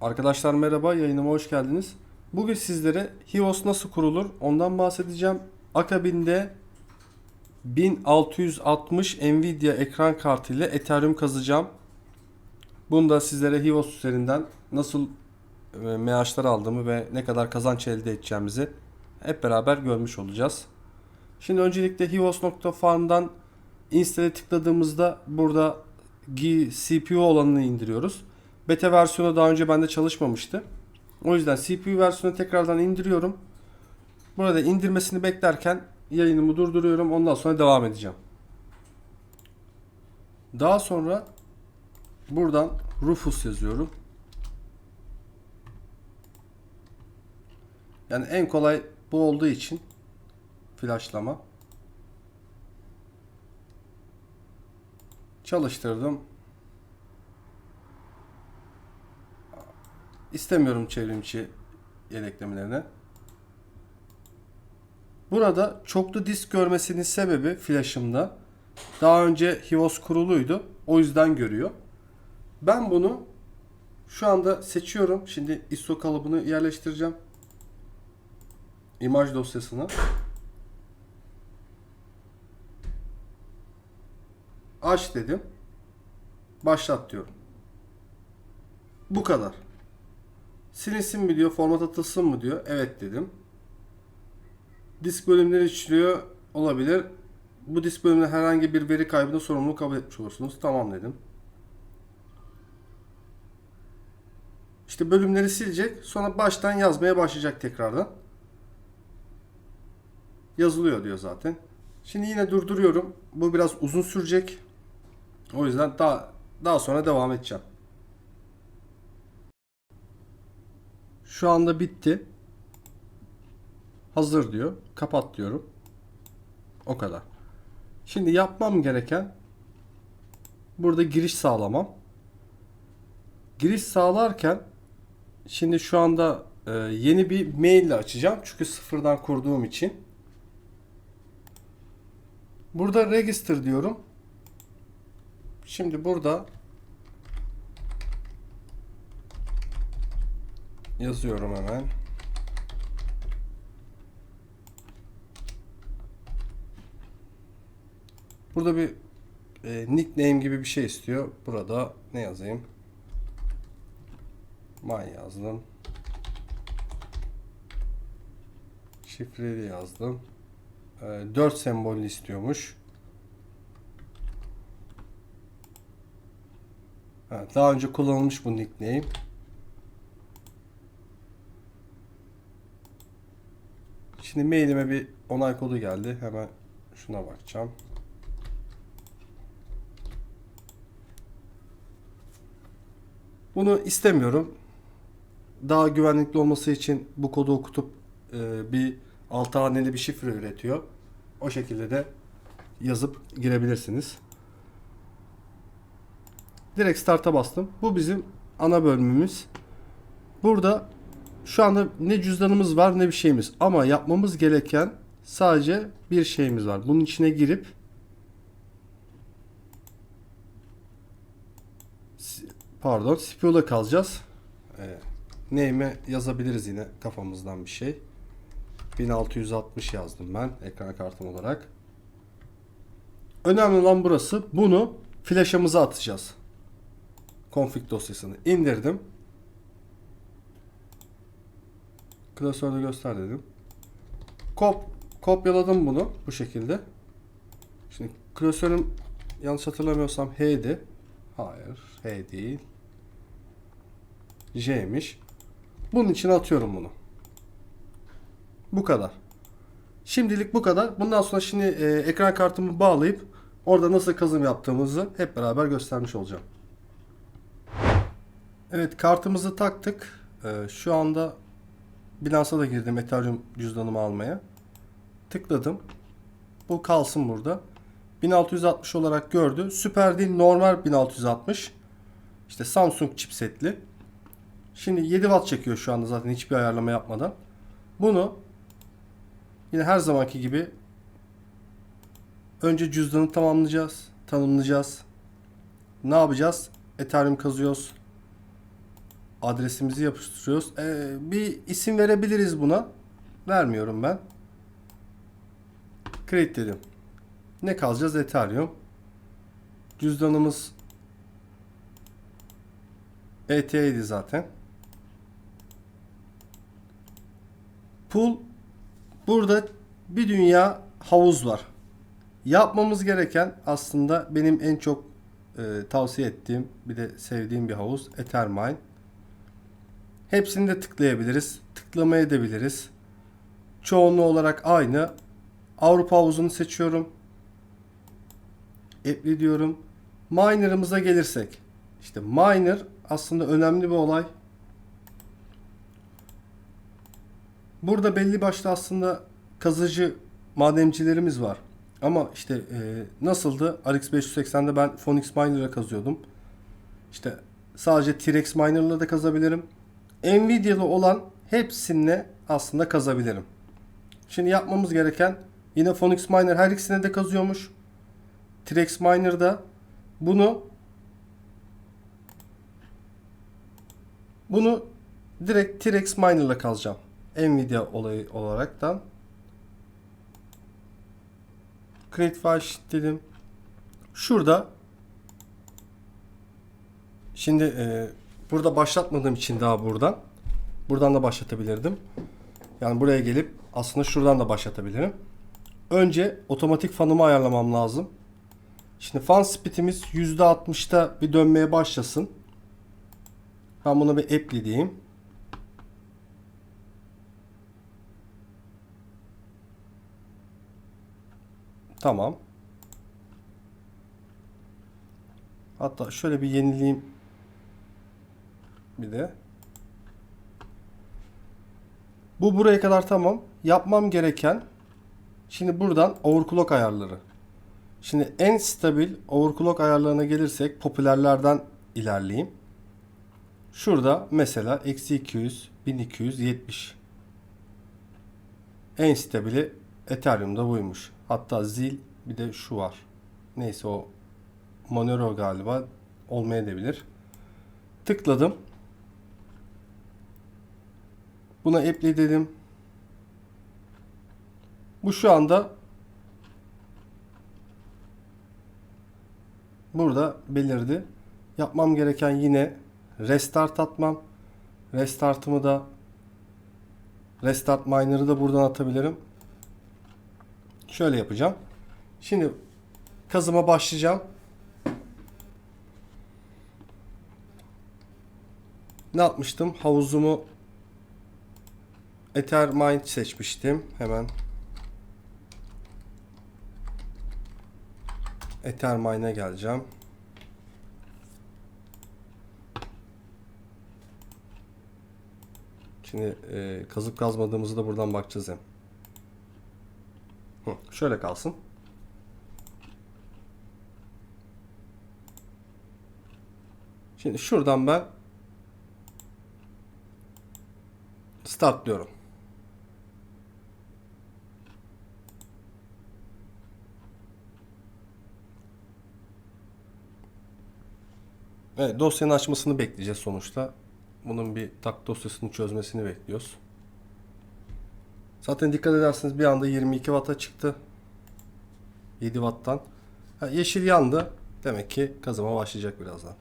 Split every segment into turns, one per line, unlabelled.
Arkadaşlar merhaba, yayınıma hoş geldiniz. Bugün sizlere HIOS nasıl kurulur ondan bahsedeceğim. Akabinde 1660 Nvidia ekran kartı ile Ethereum kazacağım. Bunu da sizlere HIOS üzerinden nasıl e, maaşlar aldığımı ve ne kadar kazanç elde edeceğimizi hep beraber görmüş olacağız. Şimdi öncelikle hios.farm'dan install'e tıkladığımızda burada CPU olanını indiriyoruz. Beta versiyonu daha önce bende çalışmamıştı. O yüzden CPU versiyonu tekrardan indiriyorum. Burada indirmesini beklerken yayınımı durduruyorum. Ondan sonra devam edeceğim. Daha sonra buradan Rufus yazıyorum. Yani en kolay bu olduğu için flashlama. Çalıştırdım. İstemiyorum çevrimçi yedeklemelerini. Burada çoklu disk görmesinin sebebi flash'ımda daha önce HIOS kuruluydu. O yüzden görüyor. Ben bunu şu anda seçiyorum. Şimdi ISO kalıbını yerleştireceğim. İmaj dosyasına. Aç dedim. Başlat diyorum. Bu kadar. Silinsin mi diyor, format atılsın mı diyor. Evet dedim. Disk bölümleri içeriyor olabilir. Bu disk bölümünde herhangi bir veri kaybına sorumluluğu kabul etmiş olursunuz. Tamam dedim. İşte bölümleri silecek. Sonra baştan yazmaya başlayacak tekrardan. Yazılıyor diyor zaten. Şimdi yine durduruyorum. Bu biraz uzun sürecek. O yüzden daha daha sonra devam edeceğim. Şu anda bitti. Hazır diyor. Kapat diyorum. O kadar. Şimdi yapmam gereken burada giriş sağlamam. Giriş sağlarken şimdi şu anda e, yeni bir mail ile açacağım. Çünkü sıfırdan kurduğum için. Burada register diyorum. Şimdi burada yazıyorum hemen. Burada bir e, nickname gibi bir şey istiyor. Burada ne yazayım? My yazdım. Şifreli yazdım. E, 4 sembolü istiyormuş. Ha, daha önce kullanılmış bu nickname. Şimdi mailime bir onay kodu geldi. Hemen şuna bakacağım. Bunu istemiyorum. Daha güvenlikli olması için bu kodu okutup e, bir altı haneli bir şifre üretiyor. O şekilde de yazıp girebilirsiniz. Direkt start'a bastım. Bu bizim ana bölümümüz. Burada şu anda ne cüzdanımız var ne bir şeyimiz. Ama yapmamız gereken sadece bir şeyimiz var. Bunun içine girip pardon CPU'da kalacağız. Ee, name'e yazabiliriz yine kafamızdan bir şey. 1660 yazdım ben ekran kartım olarak. Önemli olan burası. Bunu flash'ımıza atacağız. Config dosyasını indirdim. Klasörde göster dedim. Kop kopyaladım bunu bu şekilde. Şimdi klasörüm yanlış hatırlamıyorsam H'di. Hayır, H değil. J'miş. Bunun için atıyorum bunu. Bu kadar. Şimdilik bu kadar. Bundan sonra şimdi e, ekran kartımı bağlayıp orada nasıl kazım yaptığımızı hep beraber göstermiş olacağım. Evet kartımızı taktık. Ee, şu anda Binance'a da girdim Ethereum cüzdanımı almaya. Tıkladım. Bu kalsın burada. 1660 olarak gördü. Süper değil normal 1660. İşte Samsung chipsetli. Şimdi 7 watt çekiyor şu anda zaten hiçbir ayarlama yapmadan. Bunu yine her zamanki gibi önce cüzdanı tamamlayacağız, tanımlayacağız. Ne yapacağız? Ethereum kazıyoruz. Adresimizi yapıştırıyoruz. Ee, bir isim verebiliriz buna. Vermiyorum ben. Create dedim. Ne kalacağız? Ethereum. Cüzdanımız ET'ydi zaten. Pool burada bir dünya havuz var. Yapmamız gereken aslında benim en çok e, tavsiye ettiğim bir de sevdiğim bir havuz Ethermine. Hepsini de tıklayabiliriz. Tıklamaya edebiliriz. Çoğunluğu olarak aynı. Avrupa havuzunu seçiyorum. Apply diyorum. Miner'ımıza gelirsek. İşte miner aslında önemli bir olay. Burada belli başlı aslında kazıcı madencilerimiz var. Ama işte e, nasıldı? RX 580'de ben Phoenix Miner'la kazıyordum. İşte sadece T-Rex Miner'la da kazabilirim. Nvidia'lı olan hepsini aslında kazabilirim. Şimdi yapmamız gereken yine Phoenix Miner her ikisine de kazıyormuş. T-Rex Miner'da bunu bunu direkt T-Rex Miner'la kazacağım. Nvidia olayı olaraktan. Create sheet dedim. Şurada şimdi e, burada başlatmadığım için daha buradan buradan da başlatabilirdim. Yani buraya gelip aslında şuradan da başlatabilirim. Önce otomatik fanımı ayarlamam lazım. Şimdi fan speed'imiz %60'ta bir dönmeye başlasın. Ben buna bir apply diyeyim. Tamam. Hatta şöyle bir yenileyim. Bir de. Bu buraya kadar tamam. Yapmam gereken şimdi buradan overclock ayarları. Şimdi en stabil overclock ayarlarına gelirsek popülerlerden ilerleyeyim. Şurada mesela eksi 200, 1270. En stabili Ethereum'da buymuş. Hatta zil bir de şu var. Neyse o Monero galiba olmayabilir. Tıkladım. Buna apply dedim. Bu şu anda burada belirdi. Yapmam gereken yine restart atmam. Restartımı da restart miner'ı da buradan atabilirim. Şöyle yapacağım. Şimdi kazıma başlayacağım. Ne yapmıştım? Havuzumu Ethermine seçmiştim. Hemen Ethermine'e geleceğim. Şimdi e, kazıp kazmadığımızı da buradan bakacağız hem. Hı, şöyle kalsın. Şimdi şuradan ben start Evet, dosyanın açmasını bekleyeceğiz sonuçta. Bunun bir tak dosyasını çözmesini bekliyoruz. Zaten dikkat ederseniz bir anda 22 Watt'a çıktı. 7 Watt'tan. Ha, yeşil yandı. Demek ki kazıma başlayacak birazdan.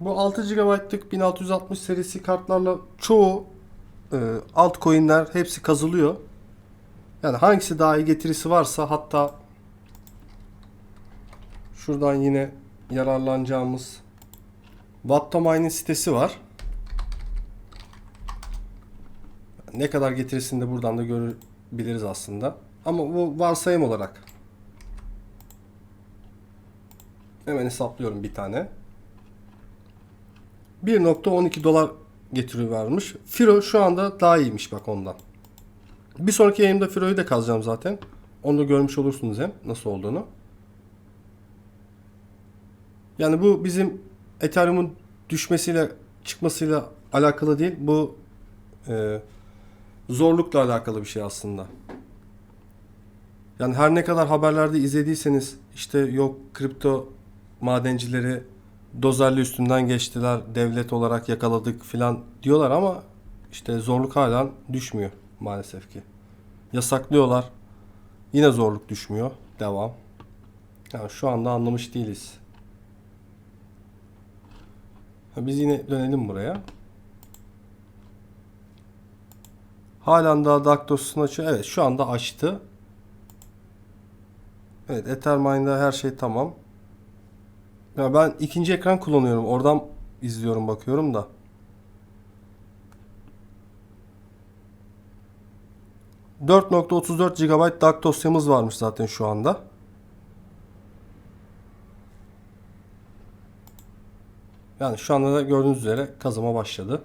Bu 6 GB'lık 1660 serisi kartlarla çoğu e, altcoin'ler hepsi kazılıyor. Yani hangisi daha iyi getirisi varsa hatta şuradan yine yararlanacağımız Wattomine'in sitesi var. Ne kadar getirisini de buradan da görebiliriz aslında. Ama bu varsayım olarak. Hemen hesaplıyorum bir tane. 1.12 dolar getiri varmış. Firo şu anda daha iyiymiş bak ondan. Bir sonraki yayında Firo'yu da kazacağım zaten. Onu da görmüş olursunuz hem nasıl olduğunu. Yani bu bizim Ethereum'un düşmesiyle çıkmasıyla alakalı değil. Bu e, zorlukla alakalı bir şey aslında. Yani her ne kadar haberlerde izlediyseniz işte yok kripto madencileri dozerli üstünden geçtiler, devlet olarak yakaladık filan diyorlar ama işte zorluk hala düşmüyor maalesef ki. Yasaklıyorlar. Yine zorluk düşmüyor. Devam. Yani şu anda anlamış değiliz. Biz yine dönelim buraya. Halen daha Daktos'unu açıyor. Evet şu anda açtı. Evet Ethermine'da her şey tamam. Ya ben ikinci ekran kullanıyorum. Oradan izliyorum bakıyorum da. ...4.34 GB DAC dosyamız varmış zaten şu anda. Yani şu anda da gördüğünüz üzere kazıma başladı.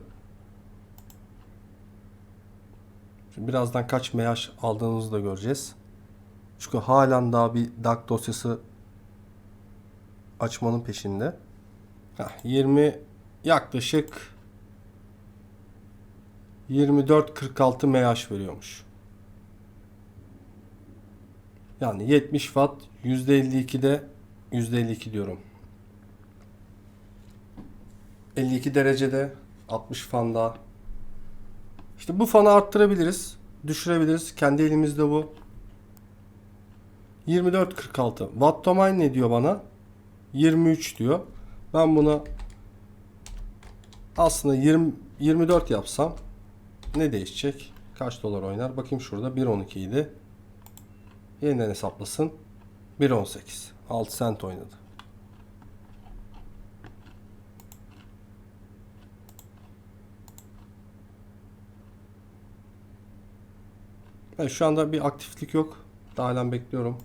Şimdi birazdan kaç MH aldığımızı da göreceğiz. Çünkü halen daha bir DAC dosyası açmanın peşinde. Heh, 20 yaklaşık 24-46 MH veriyormuş. Yani 70 watt %52'de %52 diyorum. 52 derecede 60 fanda. İşte bu fanı arttırabiliriz. Düşürebiliriz. Kendi elimizde bu. 24.46. Watt domain ne diyor bana? 23 diyor. Ben bunu aslında 20 24 yapsam ne değişecek? Kaç dolar oynar? Bakayım şurada 1.12 idi. Yeniden hesaplasın. 1.18. 6 cent oynadı. Evet, şu anda bir aktiflik yok. Daha halen bekliyorum.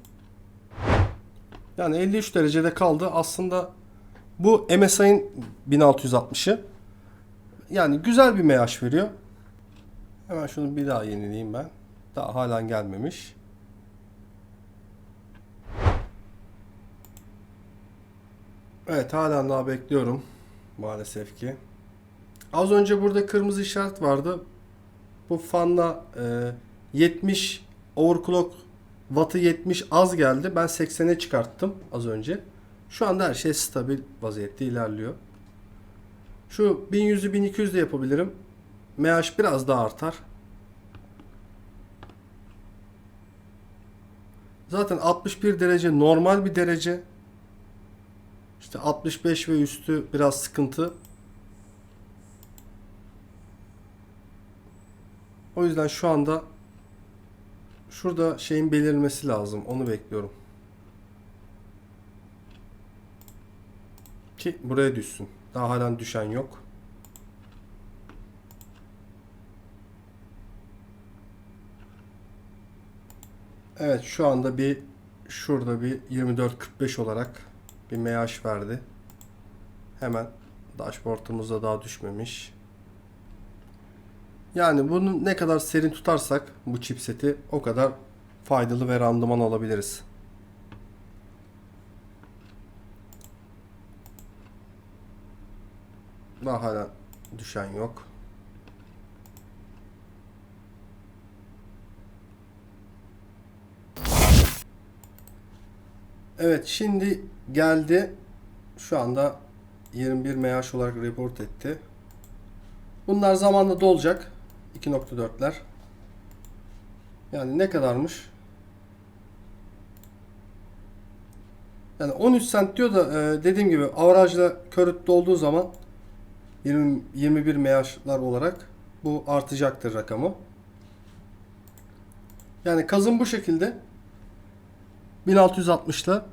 Yani 53 derecede kaldı. Aslında bu MSI'ın 1660'ı. Yani güzel bir MH veriyor. Hemen şunu bir daha yenileyim ben. Daha halen gelmemiş. Evet halen daha bekliyorum. Maalesef ki. Az önce burada kırmızı işaret vardı. Bu fanla e, 70 overclock wattı 70 az geldi. Ben 80'e çıkarttım az önce. Şu anda her şey stabil vaziyette ilerliyor. Şu 1100'ü 1200 de yapabilirim. MH biraz daha artar. Zaten 61 derece normal bir derece. İşte 65 ve üstü biraz sıkıntı. O yüzden şu anda şurada şeyin belirmesi lazım. Onu bekliyorum. Ki buraya düşsün. Daha halen düşen yok. Evet şu anda bir şurada bir 24.45 olarak bir MH verdi. Hemen dashboard'umuzda daha düşmemiş. Yani bunu ne kadar serin tutarsak bu chipseti o kadar faydalı ve randıman alabiliriz. Daha hala düşen yok. Evet şimdi geldi. Şu anda 21 MH olarak report etti. Bunlar zamanla dolacak. 2.4'ler. Yani ne kadarmış? Yani 13 cent diyor da e, dediğim gibi averajla körüt dolduğu zaman 20, 21 MH'lar olarak bu artacaktır rakamı. Yani kazım bu şekilde 1660'la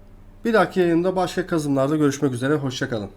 bir dahaki yayında başka kazımlarda görüşmek üzere. Hoşçakalın.